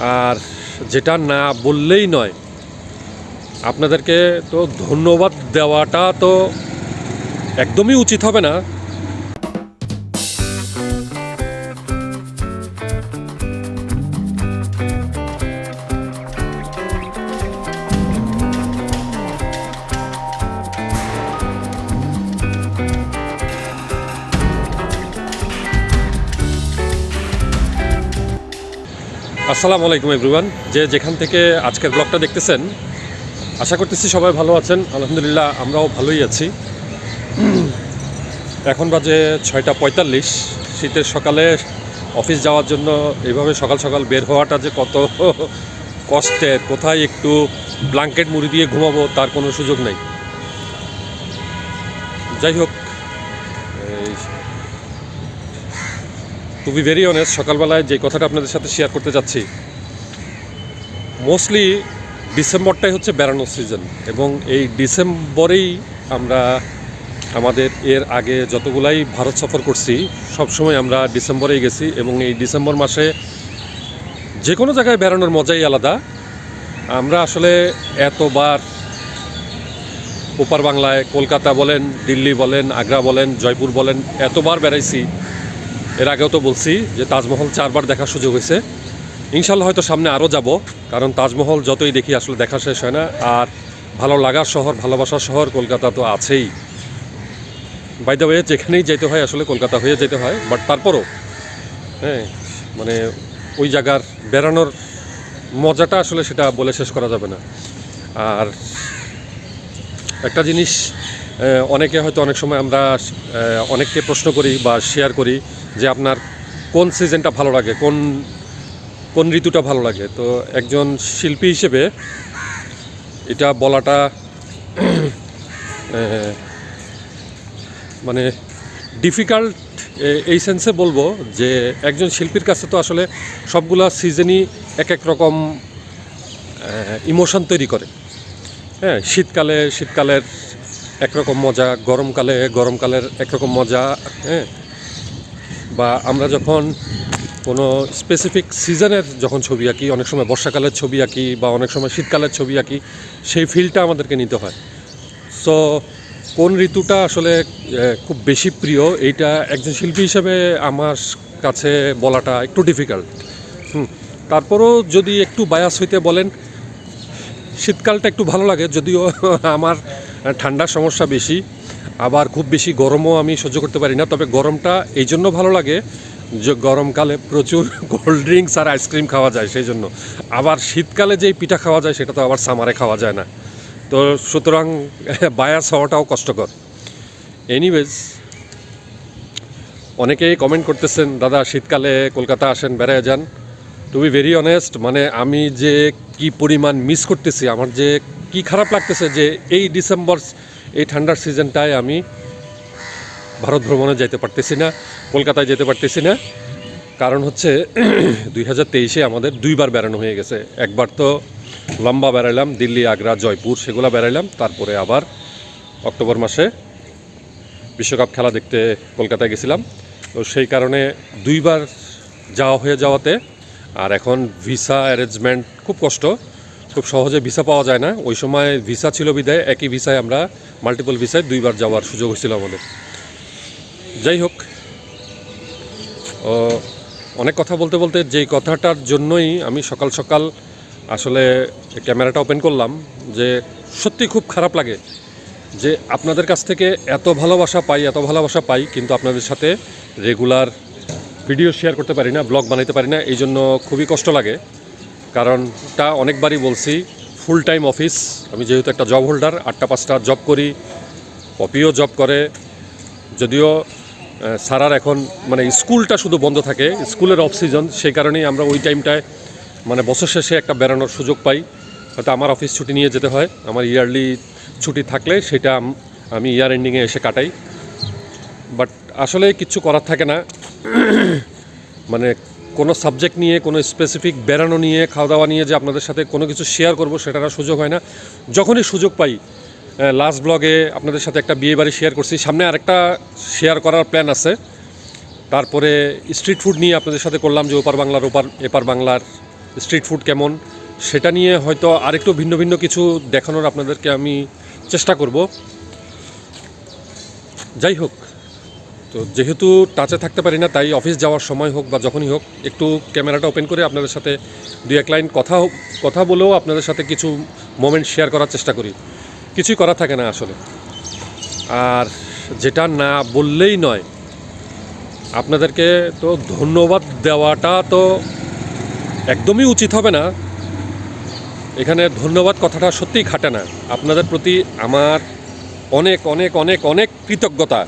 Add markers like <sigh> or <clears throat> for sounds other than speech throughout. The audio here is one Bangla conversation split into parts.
আর যেটা না বললেই নয় আপনাদেরকে তো ধন্যবাদ দেওয়াটা তো একদমই উচিত হবে না। আসসালামু আলাইকুম এভরিওয়ান যে যেখান থেকে আজকের ব্লগটা দেখতেছেন, আশা করতেছি সবাই ভালো আছেন। আলহামদুলিল্লাহ, আমরাও ভালোই আছি। এখন বাজে ছয়টা পঁয়তাল্লিশ। শীতের সকালে অফিস যাওয়ার জন্য এইভাবে সকাল সকাল বের হওয়াটা যে কত কষ্টের কোথায় একটু ব্ল্যাঙ্কেট মুড়ি দিয়ে ঘুমাবো তার কোনো সুযোগ নেই। যাই হোক টু বি ভেরি অনেস্ট সকালবেলায় যে কথাটা আপনাদের সাথে শেয়ার করতে যাচ্ছি মোস্টলি ডিসেম্বরটাই হচ্ছে বেড়ানোর সিজন এবং এই ডিসেম্বরেই আমরা আমাদের এর আগে যতগুলাই ভারত সফর করছি, সবসময় আমরা ডিসেম্বরেই গেছি এবং এই ডিসেম্বর মাসে যে কোনো জায়গায় বেড়ানোর মজাই আলাদা। আমরা আসলে এতবার ওপার বাংলায়, কলকাতা বলেন, দিল্লি বলেন, আগ্রা বলেন, জয়পুর বলেন, এতবার বেড়াইছি। এর আগেও তো বলছি যে তাজমহল চারবার দেখার সুযোগ হয়েছে। ইনশাল্লাহ হয়তো সামনে আরও যাব, কারণ তাজমহল যতই দেখি আসলে দেখা শেষ হয় না, আর ভালো লাগার শহর, ভালোবাসার শহর কলকাতা তো আছেই। বাই দ্য ওয়ে যেখানেই যেতে হয় আসলে কলকাতা হয়ে যেতে হয় বাট তারপরও হ্যাঁ মানে ওই জায়গার বেড়ানোর মজাটা আসলে সেটা বলে শেষ করা যাবে না। আর একটা জিনিস অনেকে হয়তো অনেক সময় আমরা অনেককে প্রশ্ন করি বা শেয়ার করি যে আপনার কোন সিজনটা ভালো লাগে, কোন কোন ঋতুটা ভালো লাগে। তো একজন শিল্পী হিসেবে এটা বলাটা <clears throat> মানে ডিফিকাল্ট এই সেন্সে বলব যে একজন শিল্পীর কাছে তো আসলে সবগুলা সিজনই এক এক রকম ইমোশন তৈরি করে। হ্যাঁ শীতকালে, শীতকালের একরকম মজা, গরমকালে গরমকালের একরকম মজা হ্যাঁ? বা আমরা যখন কোনো স্পেসিফিক সিজনের যখন ছবি আঁকি, অনেক সময় বর্ষাকালের ছবি আঁকি বা অনেক সময় শীতকালের ছবি আঁকি, সেই ফিলটা আমাদেরকে নিতে হয়। সো কোন ঋতুটা আসলে খুব বেশি প্রিয়, এইটা একজন শিল্পী হিসেবে আমার কাছে বলাটা একটু ডিফিকাল্ট হুম, তারপরও যদি একটু বায়াস হইতে বলেন, শীতকালটা একটু ভালো লাগে, যদিও <laughs> আমার ঠান্ডার সমস্যা বেশি, আবার খুব বেশি গরমও আমি সহ্য করতে পারি না, তবে গরমটা এই জন্য ভালো লাগে যে গরমকালে প্রচুর <laughs> কোল্ড ড্রিঙ্কস আর আইসক্রিম খাওয়া যায় সেই জন্য। আবার শীতকালে যেই পিঠা খাওয়া যায় সেটা তো আবার সামারে খাওয়া যায় না। তো সুতরাং <laughs> বায়াস হওয়াটাও কষ্টকর। এনিওয়েজ অনেকেই কমেন্ট করতেছেন, দাদা, শীতকালে কলকাতা আসেন, বেড়ায় যান। টু বি ভেরি অনেস্ট মানে আমি যে কি পরিমাণ মিস করতেছি, আমার যে কি খারাপ লাগতেছে যে এই ডিসেম্বর, এই ঠান্ডার সিজনটায় আমি ভারত ভ্রমণে যেতে পারতেছি না, কলকাতায় যেতে পারতেছি না। কারণ হচ্ছে <clears throat> দুই হাজার তেইশে আমাদের দুইবার বেড়ানো হয়ে গেছে। একবার তো লম্বা বেড়াইলাম, দিল্লি, আগ্রা, জয়পুর, সেগুলো বেড়াইলাম, তারপরে আবার অক্টোবর মাসে বিশ্বকাপ খেলা দেখতে কলকাতায় গেছিলাম। তো সেই কারণে দুইবার যাওয়া হয়ে যাওয়াতে, আর এখন ভিসা অ্যারেঞ্জমেন্ট খুব কষ্ট। খুব সহজে ভিসা পাওয়া যায় না। ওই সময় ভিসা ছিল বিদায়, একই ভিসায় আমরা মাল্টিপল ভিসায় দুইবার যাওয়ার সুযোগ হয়েছিল আমাদের। যাই হোক অনেক কথা বলতে বলতে যেই কথাটার জন্যই আমি সকাল সকাল আসলে ক্যামেরাটা ওপেন করলাম যে সত্যি খুব খারাপ লাগে যে আপনাদের কাছ থেকে এত ভালোবাসা পাই, এত ভালোবাসা পাই, কিন্তু আপনাদের সাথে রেগুলার ভিডিও শেয়ার করতে পারি না ব্লগ বানাইতে পারি না এই জন্য খুবই কষ্ট লাগে। কারণ তা অনেকবারই বলছি ফুল টাইম অফিস আমি যেহেতু একটা জব হোল্ডার আটটা পাঁচটা জব করি, পপিও জব করে, যদিও সারার এখন মানে স্কুলটা শুধু বন্ধ থাকে, স্কুলের অফ সিজন সেই কারণেই আমরা ওই টাইমটায় মানে বছর শেষে একটা বেড়ানোর সুযোগ পাই। হয়তো আমার অফিস ছুটি নিয়ে যেতে হয়, আমার ইয়ারলি ছুটি থাকলে সেটা আমি ইয়ার এন্ডিংয়ে এসে কাটাই। বাট আসলে কিচ্ছু করার থাকে না। মানে কোনো সাবজেক্ট নিয়ে, কোনো স্পেসিফিক বেড়ানো নিয়ে খাওয়া দাওয়া নিয়ে যে আপনাদের সাথে কোনো কিছু শেয়ার করব, সেটার সুযোগ হয় না। যখনই সুযোগ পাই লাস্ট ব্লগে আপনাদের সাথে একটা বিয়ে বাড়ি শেয়ার করছি। সামনে আরেকটা শেয়ার করার প্ল্যান আছে। তারপরে স্ট্রিট ফুড নিয়ে আপনাদের সাথে করলাম যে ওপার বাংলার, ওপার, এপার বাংলার স্ট্রিট ফুড কেমন, সেটা নিয়ে হয়তো আরেকটু ভিন্ন ভিন্ন কিছু দেখানোর আপনাদেরকে আমি চেষ্টা করব। যাই হোক। তো যেহেতু টাচে থাকতে পারি না, তাই অফিস যাওয়ার সময় হোক বা যখনই হোক, একটু ক্যামেরাটা ওপেন করে আপনাদের সাথে দুই এক লাইন কথা কথা বলেও আপনাদের সাথে কিছু মোমেন্ট শেয়ার করার চেষ্টা করি। কিছুই করা থাকে না আসলে। আর যেটা না বললেই নয়, আপনাদেরকে তো ধন্যবাদ দেওয়াটা তো একদমই উচিত হবে না। এখানে ধন্যবাদ কথাটা সত্যিই খাটে না। আপনাদের প্রতি আমার অনেক অনেক অনেক অনেক কৃতজ্ঞতা।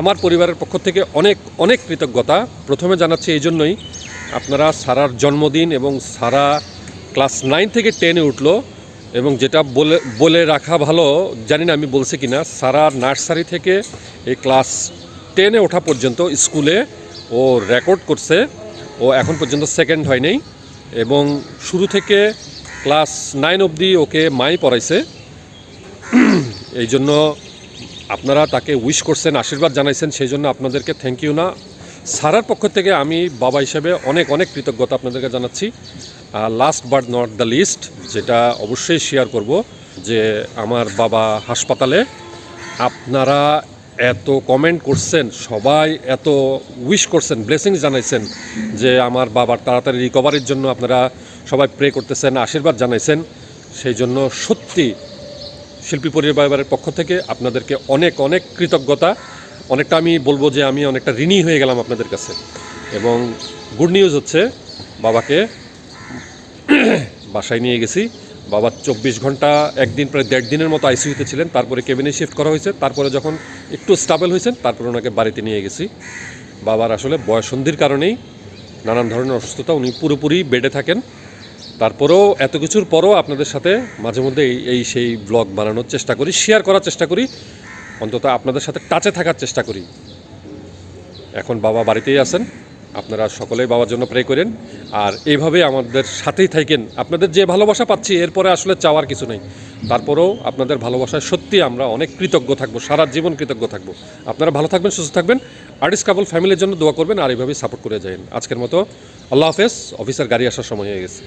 আমার পরিবারের পক্ষ থেকে অনেক অনেক কৃতজ্ঞতা। প্রথমে জানাচ্ছি এই জন্যই আপনারা সারার জন্মদিন এবং সারা ক্লাস নাইন থেকে টেনে উঠল এবং যেটা বলে বলে রাখা ভালো, জানি না আমি বলছি কিনা, সারা নার্সারি থেকে এই ক্লাস টেনে ওঠা পর্যন্ত স্কুলে ও রেকর্ড করছে। ও এখন পর্যন্ত সেকেন্ড হয় নাই এবং শুরু থেকে ক্লাস নাইন অবধি ওকে মাই পড়াইছে। এই জন্য আপনারা তাকে উইশ করছেন, আশীর্বাদ জানাইছেন, সেই জন্য আপনাদেরকে থ্যাংক ইউ না। সারার পক্ষ থেকে আমি বাবা হিসেবে অনেক অনেক কৃতজ্ঞতা আপনাদেরকে জানাচ্ছি। Last but not the least যেটা অবশ্যই শেয়ার করব, যে আমার বাবা হাসপাতালে আপনারা এত কমেন্ট করছেন, সবাই এত উইশ করছেন ব্লেসিং জানাইছেন, যে আমার বাবার তাড়াতাড়ি রিকভারির জন্য আপনারা সবাই প্রে করতেছেন, আশীর্বাদ জানাইছেন। সেই জন্য সত্যি শিল্পী পরিবারের পক্ষ থেকে আপনাদেরকে অনেক অনেক কৃতজ্ঞতা। অনেকটা আমি বলব যে আমি অনেকটা ঋণী হয়ে গেলাম আপনাদের কাছে। এবং গুড নিউজ হচ্ছে, বাবাকে বাসায় নিয়ে গেছি। বাবা চব্বিশ ঘণ্টা, একদিন প্রায় দেড় দিনের মতো আইসিউতে ছিলেন। তারপরে কেবিনে শিফট করা হয়েছে। তারপরে যখন একটু স্টাবেল হয়েছেন, তারপরে ওনাকে বাড়িতে নিয়ে গেছি। বাবার আসলে বয়সন্ধির কারণেই নানান ধরনের অসুস্থতা, উনি পুরোপুরি বেডে থাকেন। তারপরেও এত কিছুর পরও আপনাদের সাথে মাঝে মধ্যে এই সেই ব্লগ বানানোর চেষ্টা করি শেয়ার করার চেষ্টা করি, অন্তত আপনাদের সাথে টাচে থাকার চেষ্টা করি। এখন বাবা বাড়িতেই আছেন, আপনারা সকলেই বাবার জন্য প্রে করেন। আর এইভাবে আমাদের সাথেই থাকেন। আপনাদের যে ভালোবাসা পাচ্ছি, এরপরে আসলে চাওয়ার কিছু নেই। তারপরেও আপনাদের ভালোবাসায় সত্যি আমরা অনেক কৃতজ্ঞ থাকব, সারা জীবন কৃতজ্ঞ থাকব। আপনারা ভালো থাকবেন, সুস্থ থাকবেন। আর্টিস্ট কাপল ফ্যামিলির জন্য দোয়া করবেন আর এইভাবেই সাপোর্ট করে যাবেন আজকের মতো, আল্লাহ হাফেজ অফিসার গাড়ি আসার সময় হয়ে গেছে।